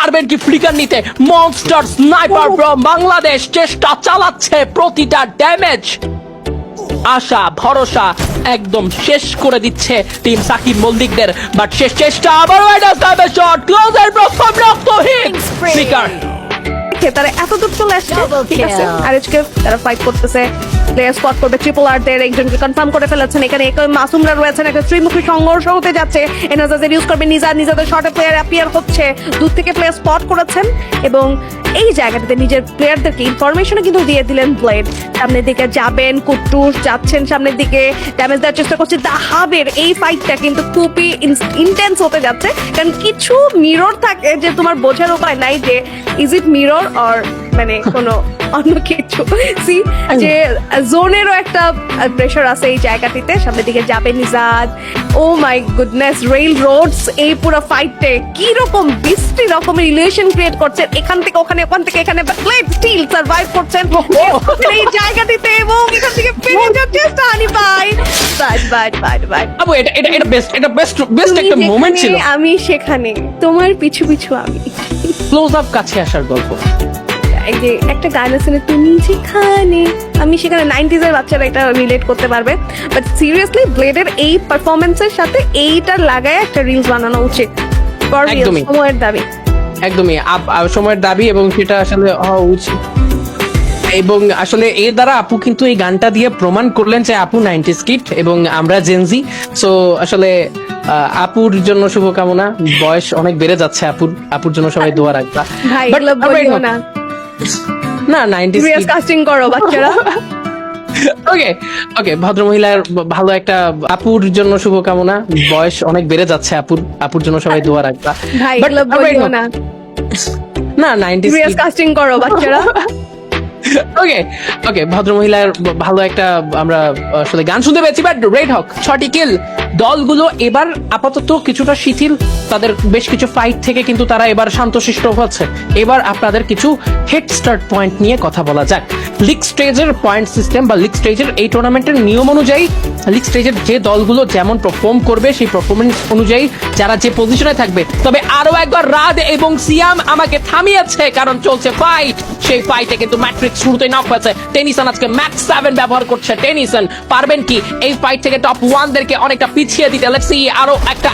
পারবেন কি ফ্লিকার নিতে? মনস্টার স্নাইপার ফ্রম বাংলাদেশ চেষ্টা চালাচ্ছে প্রতিটা ড্যামেজ আশা ভরসা একদম শেষ করে দিচ্ছে টিম সাকিব মল্লিকদের। বাট শেষ চেষ্টা আবার একটা স্নাইপার শট ক্লোজার প্রথম রক্তহীন। ফ্লিকার তারা এত দূর চলে আসছে। ঠিক আছে? আর আজকে তারা ফাইট করতেছে। প্লেয়ার স্পট করবে ট্রিপল আর দের একজনকে কনফার্ম করে ফেলেছেন। এখানে এক মাসুমরা রয়েছেন একটা ত্রিমুখী সংঘর্ষ হতে যাচ্ছে। এনাজাজের ইউজ করবে, নিজা, নিজেদের শর্টে প্লেয়ার অ্যাপিয়ার হচ্ছে। দূর থেকে প্লেয়ার স্পট করেছেন এবং এই জায়গাটাতে নিজের প্লেয়ারদেরকে ইনফরমেশনও কিন্তু দিয়ে দিলেন ব্লেড সামনের দিকে যাবেন, কুট্টুস যাচ্ছেন সামনের দিকে। ড্যামেজ দেওয়ার চেষ্টা করছে। দা হাবের এই ফাইটটা কিন্তু খুবই ইন্টেন্স হতে যাচ্ছে। কারণ কিছু মিরর থাকে যে তোমার বোঝার উপায় নাই যে ইজ ইট মিরর অর মানে কোনো অন্য কিছু। সি যে জোনেরও একটা প্রেশার আছে এই জায়গাটিতে সামনের দিকে যাবে Nizad. Oh my goodness rail Rhodes এই পুরো ফাইটে কি রকম বৃষ্টি রকমের রিলেশন ক্রিয়েট করছেন। এখান থেকে ওখানে ওখান থেকে এখানে প্লেট স্টিল সার্ভাইভ করছেন। এই জায়গাটিতে এবং এখান থেকে যাওয়ার চেষ্টা আনি ভাই but but but but Abu এটা এটা এটা বেস্ট এটা বেস্ট বেস্ট একটা মোমেন্ট ছিল। আমি সেখানে তোমার পিছু পিছু আমি। ক্লোজ আপ কাছে আসার গল্প। এই যে একটা গান আছে না তুমি যেখানে আমি সেখানে নাইনটিজ এর বাচ্চারা এটা রিলেট করতে পারবে। বাট সিরিয়াসলি ব্লেডের এই পারফরমেন্সের সাথে এইটা লাগায় একটা রিলস বানানো উচিত। সময়ের দাবি। একদমই। সময়ের দাবি এবং সেটা আসলে হওয়া উচিত। এবং আসলে এর দ্বারা আপু কিন্তু এই গানটা দিয়ে প্রমাণ করলেন যে আপু নাইনটি স্কিট এবং আমরা জেনজি সো আসলে আপুর জন্য শুভকামনা। বয়স অনেক বেড়ে যাচ্ছে আপুর আপুর জন্য সবাই দোয়া রাখবা। না নাইনটি কাস্টিং করো বাচ্চারা। ওকে ওকে ভদ্র মহিলার ভালো একটা আপুর জন্য শুভকামনা। বয়স অনেক বেড়ে যাচ্ছে আপুর আপুর জন্য সবাই দোয়া রাখবা. না। না নাইনটি কাস্টিং করো বাচ্চারা। ওকে ওকে ভদ্র মহিলার ভালো একটা আমরা আসলে গান শুনতে পেয়েছি বাট রেড হক ছটি কিল দলগুলো এবার আপাতত কিছুটা শিথিল। তাদের বেশ কিছু ফাইট থেকে কিন্তু তারা এবার শান্তশিষ্ট হচ্ছে। এবার আপনাদের কিছু হেড স্টার্ট পয়েন্ট নিয়ে কথা বলা যাক। লিগ স্টেজের পয়েন্ট সিস্টেম বা লিগ স্টেজের এই টুর্নামেন্টের নিয়ম অনুযায়ী লিগ স্টেজের যে দলগুলো যেমন পারফর্ম করবে, সেই পারফরমেন্স অনুযায়ী যারা যে পজিশনে থাকবে। তবে আরও একবার রাদ এবং সিয়াম আমাকে থামিয়েছে, কারণ চলছে ফাইট সেই ফাইটে কিন্তু ম্যাট্রিক্স শুরুতেই নক হয়েছে। টেনিসন আজকে ম্যাক্স সেভেন ব্যবহার করছে। টেনিসন পারবেন কি? এই ফাইট থেকে টপ ওয়ান দেরকে অনেকটা পিছিয়ে দিতে। লেটস সি আরও একটা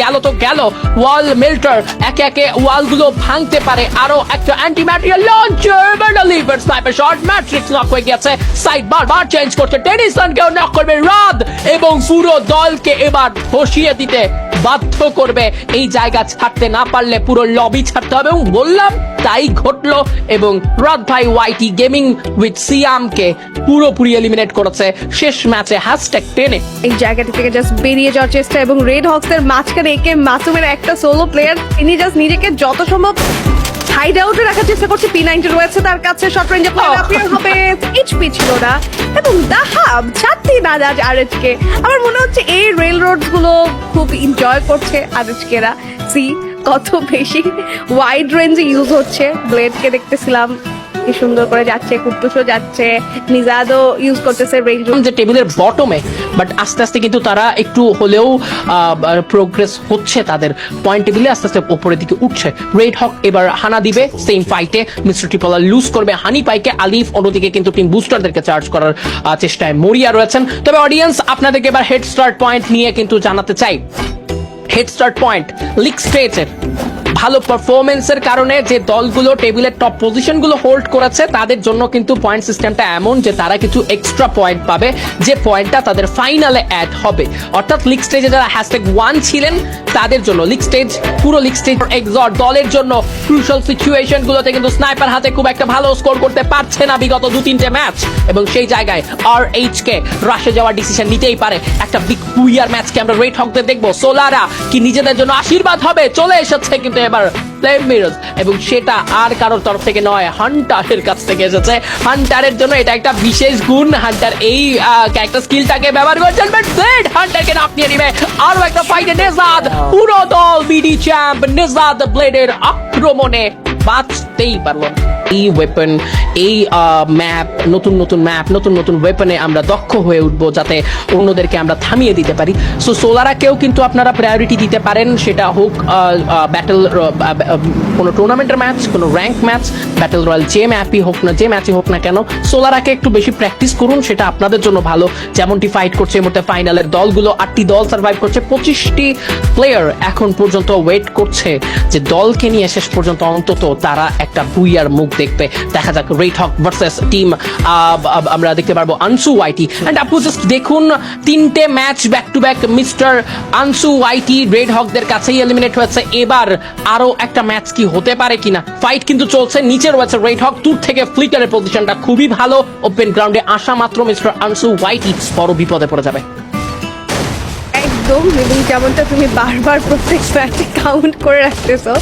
গেল তো গেল। ওয়াল মিল্টার একে একে ওয়ালগুলো ভাঙতে পারে। আরও একটা অ্যান্টি ম্যাটেরিয়াল লঞ্চার লিভার স্নাইপার শট ম্যাট্রিক্স নক হয়ে গেছে। সাইড বারবার চেঞ্জ করছে। টেনিসন কেউ নক করবে। রাদ এবং পুরো দলকে এবার বসিয়ে দিতে বাধ্য করবে। এই জায়গা ছাড়তে না পারলে পুরো লবি ছাড়তে হবে। এবং বললাম তাই ঘটলো এবং রাত ভাই ওয়াইটি গেমিং উইথ সিয়ামকে পুরোপুরি এলিমিনেট করেছে। শেষ ম্যাচে হ্যাশট্যাগ টেনে। এই জায়গাটি থেকে জাস্ট বেরিয়ে যাওয়ার চেষ্টা এবং রেড হক্স এর মাঝখানে একে মাসুমের একটা সোলো প্লেয়ার তিনি জাস্ট নিজেকে যত সম্ভব হাইড আউটে রাখার চেষ্টা করছে। পি নাইনটি রয়েছে তার কাছে। শর্ট রেঞ্জে প্লেয়ার হবে। এইচপি ছিল না। এবং দাহাব ছাড়তেই না যা আরএচকে আমার মনে হচ্ছে এই রেল রোডসগুলো খুব এনজয় করছে আরএচকেরা সি কত বেশি ওয়াইড রেঞ্জে ইউজ হচ্ছে। ব্লেডকে দেখতেছিলাম, কি সুন্দর করে যাচ্ছে, কুট্টুসও যাচ্ছে নিজাদও ইউজ করতেছে রেল যে টেবিলের বটমে বাট আস্তে আস্তে কিন্তু তারা একটু হলেও প্রোগ্রেস হচ্ছে তাদের। পয়েন্ট টেবিলে আস্তে আস্তে উপরের দিকে উঠছে। রেড হক এবার হানা দিবে সেম ফাইটে মিস্টার ট্রিপলার লুজ করবে হানি পাইকে আলিফ অন্যদিকে কিন্তু টিম বুস্টারদেরকে চার্জ করার চেষ্টায় মরিয়া রয়েছেন। তবে অডিয়েন্স আপনাদেরকে এবার হেড স্টার্ট পয়েন্ট নিয়ে কিন্তু জানাতে চাই। হেড স্টার্ট পয়েন্ট লিগ স্টেজের ভালো পারফরমেন্সের কারণে যে দলগুলো টেবিলের টপ পজিশনগুলো হোল্ড করেছে, তাদের জন্য কিন্তু পয়েন্ট সিস্টেমটা এমন যে তারা কিছু এক্সট্রা পয়েন্ট পাবে, যে পয়েন্টটা তাদের ফাইনালে অ্যাড হবে। অর্থাৎ লিগ স্টেজে যারা হ্যাশট্যাগ ওয়ান ছিলেন, তাদের জন্য লিগ স্টেজ পুরো লিগ স্টেজ এক্সট দলের জন্য ক্রুশাল সিচুয়েশন গুলোতে কিন্তু স্নাইপার হাতে খুব একটা ভালো স্কোর করতে পারছে না বিগত দু তিনটে ম্যাচ এবং সেই জায়গায় আর এইচ কে রাশে যাওয়ার ডিসিশন নিতেই পারে। একটা বিগ কুইয়ার ম্যাচকে আমরা রেড হকদের দেখব। সোলারা কি নিজেদের জন্য আশীর্বাদ হবে? চলে এসেছে কিন্তু এবার ফ্লেম মিরজ এবং সেটা আর কারোর তরফ থেকে নয়, হান্টারের কাছ থেকে এসেছে। হান্টারের জন্য এটা একটা বিশেষ গুণ। হান্টার এই ক্যারেক্টার স্কিলটাকে ব্যবহার করছেন বাট জেড হান্টারকে নাপ নিয়ে নিবে। আরও একটা ফাইটে নেজাদ পুরো দল বিডি চ্যাম্প নেজাদ ব্লেডের আক্রমণে বাঁচতেই পারল। এই ওয়েপন এই ম্যাপ নতুন নতুন ম্যাপ নতুন নতুন ওয়েপনে আমরা দক্ষ হয়ে উঠবো যাতে অন্যদেরকে আমরা থামিয়ে দিতে পারি। সো সোলারাকেও কিন্তু আপনারা প্রায়োরিটি দিতে পারেন, সেটা হোক ব্যাটেল কোনো টুর্নামেন্টের ম্যাচ কোনো র্যাঙ্ক ম্যাচ ব্যাটেল রয়্যাল যে ম্যাপই হোক না, যে ম্যাচই হোক না কেন সোলারাকে একটু বেশি প্র্যাকটিস করুন, সেটা আপনাদের জন্য ভালো। যেমনটি ফাইট করছে এই মুহূর্তে ফাইনালের দলগুলো, আটটি দল সার্ভাইভ করছে, পঁচিশটি প্লেয়ার এখন পর্যন্ত ওয়েট করছে যে দলকে নিয়ে শেষ পর্যন্ত অন্তত তারা একটা বুইয়ার মুখ দেখবে। দেখা যাক রেট হক ভার্সেস টিম আমরা দেখতে পারব আনসু ওয়াইটি অ্যান্ড আপু জাস্ট দেখুন, তিনটে match back to back mister আনসু ওয়াইটি রেড হকদের কাছেই এলিমিনেট হয়েছে। এবার আরও একটা ম্যাচ কি হতে পারে কিনা? ফাইট কিন্তু চলছে, নিচে রয়েছে রেড হক দূর থেকে ফ্লিকারের পজিশনটা খুবই ভালো। ওপেন গ্রাউন্ডে আসা মাত্র মিস্টার আনসু ওয়াইটি বড় বিপদে পড়ে যাবে। একদম এবং যেমনটা তুমি বারবার প্রত্যেক ম্যাচে কাউন্ট করে রাখতেছো,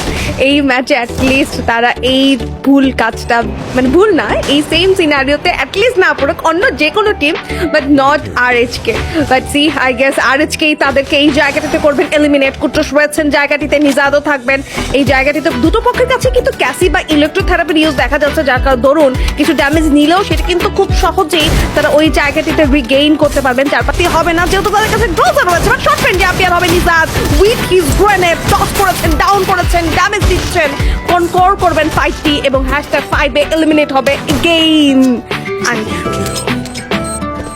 এই ম্যাচে অ্যাটলিস্ট তারা এই ভুল কাজটা মানে ভুল না, এই সেম সিনারিওতে অ্যাটলিস্ট না পড়ুক, অন্য যে কোনো team but not R H K but see I guess R H কেই তাদেরকে এই জায়গাটিতে করবেন এলিমিনেট কুট্রস রয়েছেন জায়গাটিতে নিজাদও থাকবেন। এই জায়গাটিতে দুটো পক্ষের কাছে কিন্তু ক্যাসি বা ইলেকট্রোথেরাপির ইউজ দেখা যাচ্ছে, যার কারণ ধরুন, কিছু ড্যামেজ নিলেও সেটা কিন্তু খুব সহজেই তারা ওই জায়গাটিতে রিগেইন করতে পারবেন। চারপাতি হবে না, যেহেতু তাদের কাছে ড্রোজার রয়েছে বাট রেঞ্জে অ্যাপিয়ার হবে Nizad with his grenade toss করেছেন ডাউন করেছেন ড্যামেজ দিচ্ছেন। কনকোর করবেন ফাইভটি এবং হ্যাশট্যাগ ফাইভে এলিমিনেট হবে এগেইন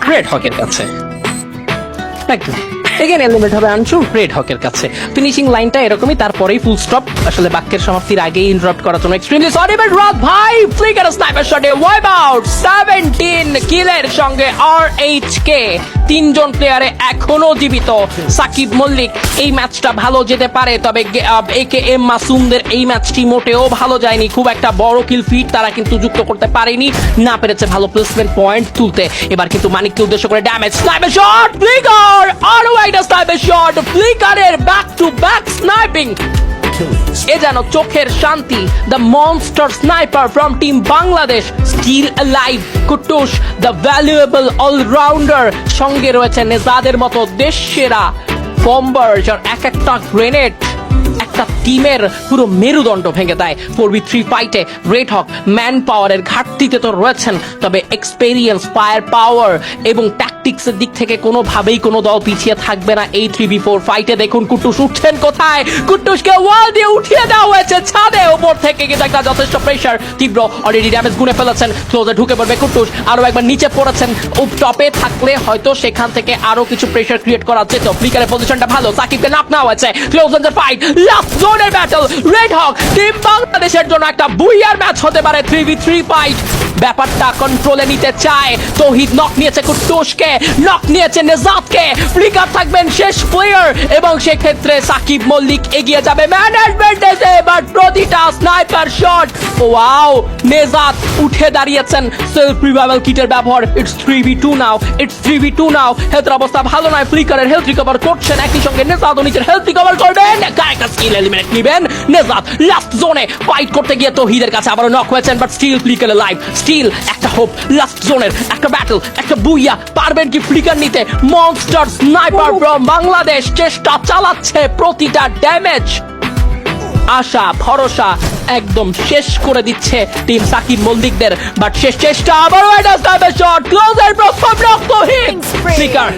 রেড হকের কাছে। একদম। এগেন এলিমেন্ট হবে রেড হকের কাছে। ফিনিশিং লাইনটা এরকমই তারপরেই ফুল স্টপ আসলে বাক্যের সমাপ্তির আগেই ইন্টারাপ্ট করার জন্য এক্সট্রিমলি সরি বাট ভাই ফ্লিকার স্নাইপার শটে ওয়াইপ আউট 17 কিলের সঙ্গে আর এইচ কে তিনজন প্লেয়ারে এখনও জীবিত। সাকিব মল্লিক এই ম্যাচটা ভালো যেতে পারে, তবে এ কে এম মাসুমদের এই ম্যাচটি মোটেও ভালো যায়নি। খুব একটা বড় কিল ফিট তারা কিন্তু যুক্ত করতে পারেনি। না পেরেছে ভালো প্লেসমেন্ট পয়েন্ট তুলতে। এবার কিন্তু মানিককে উদ্দেশ্য করে ড্যামেজ স্নাইপার শট ফ্লিকার আরও একটা স্নাইপার শট ফ্লিকারের ব্যাক টু ব্যাক স্নাইপিং এ যেন চোখের শান্তি the monster sniper from team Bangladesh still live Kutus the valuable allrounder সঙ্গে রয়েছে নেজাদের মতো দেশ সেরা বম্বার যার এক একটা গ্রেনেড একটা টিমের পুরো মেরুদণ্ড ভেঙে দেয়। ফোর বি থ্রি ফাইটে রেড হক ম্যান পাওয়ারের ঘাটতিতে তো রয়েছেন, তবে এক্সপেরিয়েন্স ফায়ার পাওয়ার এবং ট্যাকটিক্সের দিক থেকে কোনোভাবেই কোনো দল পিছিয়ে থাকবে না। এই থ্রি বি ফোর ফাইটে দেখুন উঠছেন কোথায়? ওয়াল দিয়ে উঠিয়ে দেওয়া হয়েছে ছাদে। ওপর থেকে কিন্তু একটা যথেষ্ট প্রেশার তীব্র অলরেডি ড্যামেজ গুনে ফেলেছেন। ক্লোজে ঢুকে পড়বে কুট্টুস আরও একবার নিচে পড়েছেন। টপে থাকলে হয়তো সেখান থেকে আরও কিছু প্রেশার ক্রিয়েট করা যেত। ফ্লিকারের পজিশনটা ভালো, সাকিবকে নাপ নেওয়া হয়েছে। Close on the fight last জোনের ব্যাটল রেড হক টিম বাংলাদেশের জন্য একটা বুইয়ার ম্যাচ হতে পারে থ্রি ভি থ্রি ফাইট ব্যাপারটা কন্ট্রোলে নিতে চায়। তৌহিদ নক নিয়েছে কুট্টুসকে নক নিয়েছে নেজাদকে। ফ্লিকার থাকবেন শেষ প্লেয়ার এবং সেক্ষেত্রে সাকিব মল্লিক এগিয়ে যাবে ম্যানেজমেন্ট এসে এবার প্রতিটা স্নাইপার শট ওয়াও নেজাদ উঠে দাঁড়িয়েছেন। সেলফ রিভাইভাল কিটের ব্যবহার। It's three B two now it's three B two now হেলথের অবস্থা ভালো নয় ফ্লিকারের হেলথ রিকভার করছেন। একই সঙ্গে নেজাদও নিজের হেলথ রিকভার করবেন। কয়েকটা স্কিল এলিমিনেট নেবেন? নেজাদ লাস্ট জোনে ফাইট করতে গিয়ে তৌহিদের কাছে আবারও নক হয়েছেন but still flicker live still একটা হোপ লাস্ট জোনের একটা ব্যাটল একটা বুইয়া পারবেন কি ফ্লিকার নিতে। মনস্টার স্নাইপার ফ্রম বাংলাদেশ চেষ্টা চালাচ্ছে প্রতিটা ড্যামেজ আশা ভরসা একদম শেষ করে দিচ্ছে টিম সাকিব মল্লিকদের। বাট শেষ চেষ্টা আবার ওয়াইডাস স্নাইপার শট ক্লোজের প্রথম রক্তহীন। ফ্লিকার